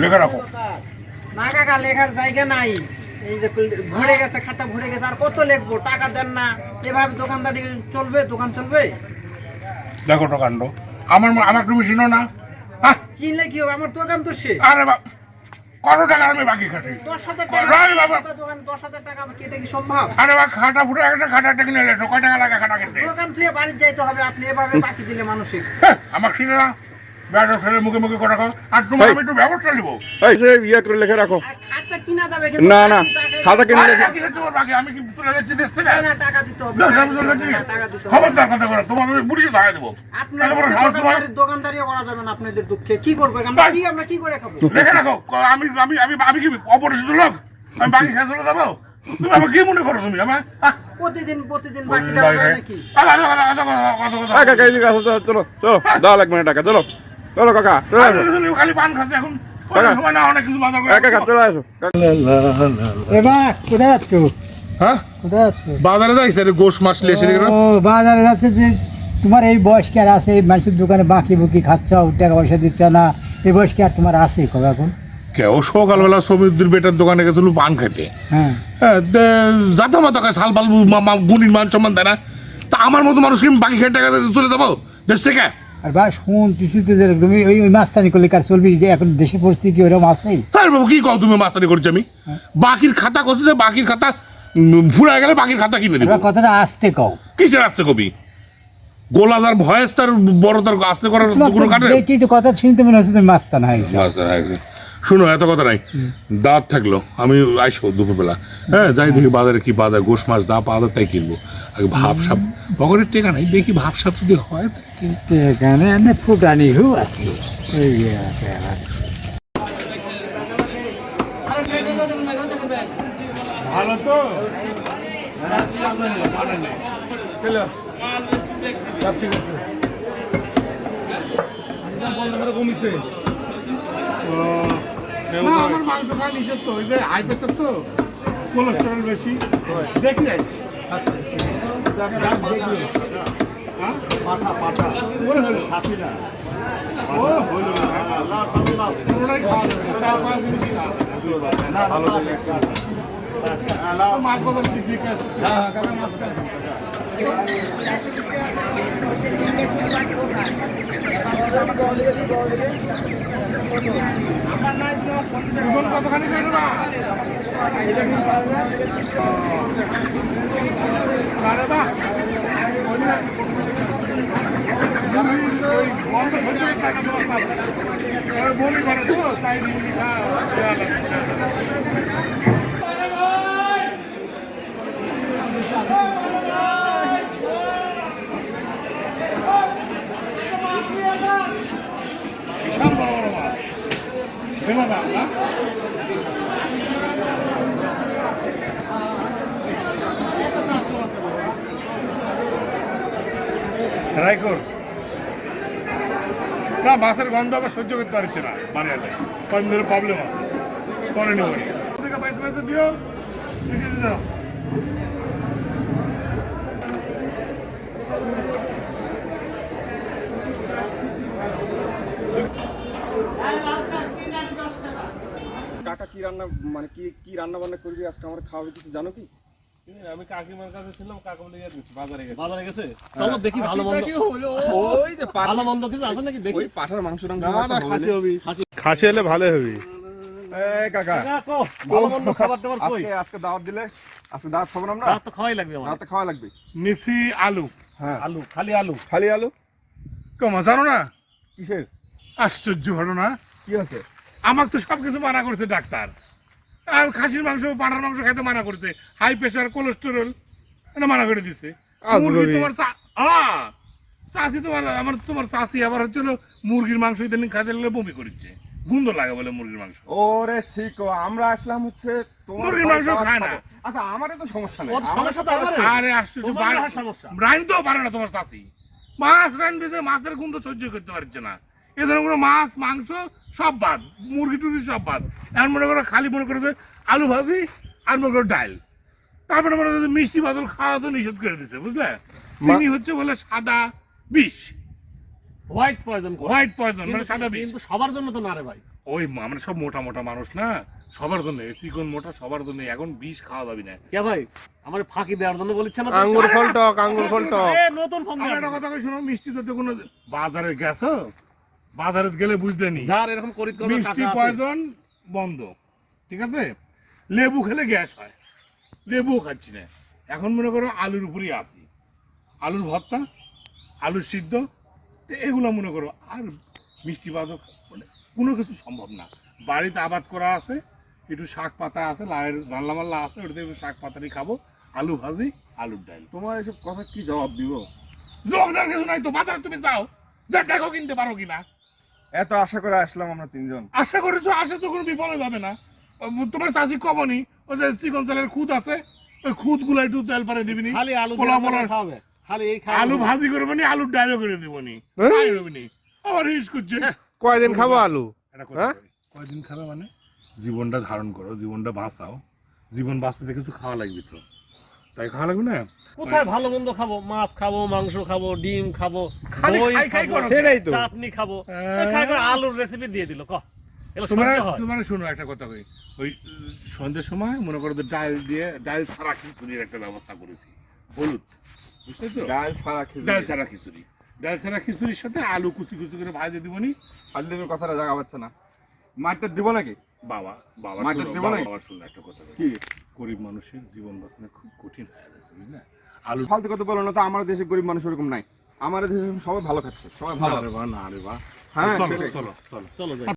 লেখা রাখো। না কাকা লেখার জায়গা নাই। এই যে ভরে গেছে খাতা ভরে গেছে আর কত লিখব? টাকা দেন না। এভাবে দোকানদারি চলবে দোকান চলবে? দেখো তো কাণ্ড। আমার আমার তুমি চিনো না? হ্যাঁ? চিনলে কি হবে? আমার দোকান তো সে আরে বা কত টাকা আমি বাকি খাটি? দশ হাজার টাকা বাবা। দোকান দশ হাজার টাকা কেটে কি সম্ভব? আরে বা খাটা ফুটে একটা খাটা টেকে নিয়ে এসো কয় টাকা লাগে খাটা কিনতে? দোকান থুয়ে বাড়ি যাইতে হবে আপনি এভাবে বাকি দিলে মানুষের। আমার চিনে না? বেড়া ছেলে মুখে মুখে কথা আর তোমার আমি একটু ব্যবস্থা নিবো। এই সে ইয়ে করে লিখে রাখো। খাতা কিনা যাবে না, না, খাতা কিনে আরে, লেখা- বাকি আছে তোমার আমি কি তুলে যাচ্ছি দেশ থেকে? না, না, টাকা দিতে হবে না, আমি চলে যাচ্ছি। টাকা দিতে হবে খবরদার কথা তোমাকে আমি পুলিশে ধরাই দেবো। দোকানদারি- দোকানদারিও করা যাবে না আপনাদের দুঃখে কি করব আমরা কি আমরা কি করে খাব লিখে রাখো, আমি আমি আমি আমি কি অপরিচিত লোক আমি বাকি খেয়ে চলে যাব তুমি আমার কি মনে করো তুমি আমার আহ, প্রতিদিন প্রতিদিন বাকি দেওয়া যায় নাকি কাকা চলো চলো দাও লাগবে না টাকা চলো চলো কাকা খালি পান খাচ্ছে এখন বাজার হ্যাঁ? বাজারে যাইছে গোশ মাছ বাজারে যাচ্ছে যে তোমার এই বয়স কি আর আছে এই মানুষের দোকানে বাকি বুকি খাচ্ছ টাকা পয়সা দিচ্ছ না এই বয়স কি আর তোমার আছে কবে এখন? কেউ সকালবেলা সমুদ্রের বেটার দোকানে গেছিল পান খেতে। হ্যাঁ। হ্যাঁ যাতা মাতা খায় সাল পাল গুণির মান সম্মান দেয় না। তা আমার মতো মানুষ কি বাকি খেয়ে টাকা চলে যাব? দেশ থেকে? আর বা শুনতেছি তো যে তুমি ওই ওই মাস্তানি করলে কার চলবি? যে এখন দেশের পরিস্থিতি কি ওরকম আছে। হ্যাঁ বাবু কি কও তুমি মাস্তানি করছ আমি? বাকির খাতা করছে যে বাকির খাতা ফুরায় গেলে বাকির খাতা কিনে দেবো। কথাটা আসতে কও। কিসের আসতে কবি? গোলাজার ভয়েস তার বড় তার আসতে করার কোনো কাটে কি কথা শুনতে মনে হচ্ছে তুমি মাস্তান হয়ে মাস্টার হয়ে। শুনো এত কথা নাই। দাঁত থাকল আমি আইসো দুপুরবেলা। হ্যাঁ যাই দেখি বাজারে কি বাজার গোশ মাছ দা পাওয়া যায় তাই কিনবো। আগে ভাব সাপ পকেটের টেকা নাই দেখি ভাব সাপ যদি হয় কিনবো। কিন্তু ফুটানি হু আছে। এই যে আছে তো আমার মাংস খাওয়া নিষেধ তো ওই যে হাই প্রেশার তো কোলেস্টেরল বেশি দেখি যাই হ্যাঁ? হলো। ও, হলো না। পুরোটাই খাওয়া চার পাঁচ জিনিসই খাওয়া যাবে। মাছ বাজার দিক দিয়ে কতখানি করে তো, তাই মুরগি খাওয়া দেয়া লাগে। বিশাল বড় বড় মাছ ভেঙে দাম না রাইকোর না মাছের গন্ধ আবার সহ্য করতে পারছে না বানিয়ালে। কদিন ধরে প্রবলেম আছে। পরে নিব থেকে দিও। কি রান্না মানে কি কি রান্না বান্না করবি আজকে? আমার খাওয়াবে কিছু জানো কি? আমি কাকিমার কাছে ছিলাম কাকিমা লিখে দিচ্ছি বাজারে গেছে। বাজারে গেছে? চলো দেখি ভালো মন্দ। ওই যে ভালো মন্দ কিছু আছে নাকি? দেখি। ওই পাঠার মাংস টাংস না না খাসি হবি। খাসি। হলে ভালো হবে। এই কাকা। দেখো ভালো মন্দ খাবার টাবার কই? আজকে আজকে দাওয়াত দিলে আজকে দাওয়াত খাব না আমরা? দাঁত তো খাওয়াই লাগবে আমার দাওয়াতে খাওয়া লাগবে। নিসি আলু। হ্যাঁ। আলু খালি আলু। খালি আলু? কমা জানো না? কিসের? আশ্চর্য ঘটনা কি আছে? আমার তো সবকিছু মানা করছে ডাক্তার। আর খাসির মাংস পাঠার মাংস খাইতে মানা করছে। হাই প্রেশার কোলেস্টেরল এটা মানা করে দিছে। মুরগি তোমার চাষি তোমার আমার তোমার চাষি আবার হচ্ছে মুরগির মাংস ইদানিং খাইতে লাগলে বমি করছে গন্ধ লাগে বলে মুরগির মাংস। ওরে শিকো আমরা আসলাম হচ্ছে মুরগির মাংস খায় না। আচ্ছা আমারও তো সমস্যা নেই। সমস্যা তো আরে আশ্চর্য আর সমস্যা। রাইনতেও পারে না তোমার চাষি। মাছ রাইনবে যে মাছের গন্ধ সহ্য করতে পারছে না। এ কোনো মাছ মাংস সব বাদ মুরগি টুরগি সব বাদ। এখন মনে করো খালি মনে করো আলু ভাজি আর মনে করো ডাল। তারপরে মনে করো মিষ্টি বাদল খাওয়া তো নিষেধ করে দিছে বুঝলে? চিনি হচ্ছে বলে সাদা বিষ। হোয়াইট পয়জন হোয়াইট পয়জন মানে সাদা বিষ। কিন্তু সবার জন্য তো না রে ভাই। ওই আমরা সব মোটা মোটা মানুষ না? সবার জন্য চিকন মোটা সবার জন্য এখন বিষ খাওয়া যাবে না। কে ভাই? আমার ফাঁকি দেওয়ার জন্য বলিচ্ছে না আঙ্গুর ফল টক আঙ্গুর ফল টক। এ, নতুন আমার একটা কথা কই শোনো মিষ্টি তো কোনো বাজারে গেছো? বাজারে গেলে বুঝতে নি যার এরকম করিত করবে মিষ্টি পয়জন বন্ধ ঠিক আছে? লেবু খেলে গ্যাস হয় লেবুও খাচ্ছি না। এখন মনে করো আলুর উপরই আসি আলুর ভর্তা আলুর সিদ্ধ তো এগুলো মনে করো আর মিষ্টি বাদক মানে কোনো কিছু সম্ভব না। বাড়িতে আবাদ করা আছে একটু শাক পাতা আছে লাউয়ের জানলা মাল্লা আছে ওটাতে একটু শাক পাতারি খাব। আলু ভাজি আলুর ডাল। তোমার এসব কথা কি জবাব দিব? জবাবদার কিছু নাই তো বাজারে তুমি যাও। যা দেখো কিনতে পারো কিনা। এত আশা করে আসলাম আমরা তিনজন। আশা করেছ আশা তো কোনো বিপদে যাবে না। তোমার চাষি কবনি ওই যে চিকন চালের খুদ আছে ওই খুদগুলো একটু তেল পারে দিবিনি খালি আলু পোলাও দিয়ে পোলাও। খাওয়াবে খালি এই আলু ভাজি করব নি আলুর ডাইলও করে দিবনি হ্যাঁ? হবেনি আবার হিস করছে। কয়দিন খাব আলু? হ্যাঁ? কয়দিন খাবে মানে? জীবনটা ধারণ করো জীবনটা বাঁচাও। জীবন বাঁচতে কিছু খাওয়া লাগবে তো। তাই খাওয়া লাগবে না? কোথায় ভালো মন্দ খাব? মাছ খাব মাংস খাব ডিম খাব চাটনি খাব। হ্যাঁ। আলুর রেসিপি দিয়ে দিল ক? এগুলো তোমার শোনো একটা কথা কই। ওই সন্ধ্যের সময় মনে করো যে ডাল দিয়ে ডাল ছাড়া খিচুড়ির একটা ব্যবস্থা করেছি। হলুদ। বুঝতেছো ডাল ছাড়া ডাল ছাড়া খিচুড়ি। ডাল ছাড়া খিচুড়ির সাথে আলু কুচি কুচি করে ভাজে দিবনি। তুমি কথাটা জায়গা পাচ্ছে না। মারটা দিব নাকি? বাবা বাবা? একটা কথা কি? গরিব মানুষের জীবন বাঁচানো খুব কঠিন হয়ে গেছে বুঝলে? আলু ফালতু কথা বলো না তো আমার দেশে গরিব মানুষ ওরকম নাই। আমার দেশে সবাই ভালো খাচ্ছে সবাই ভালো না বা না রে বা। হ্যাঁ চলো চলো চলো।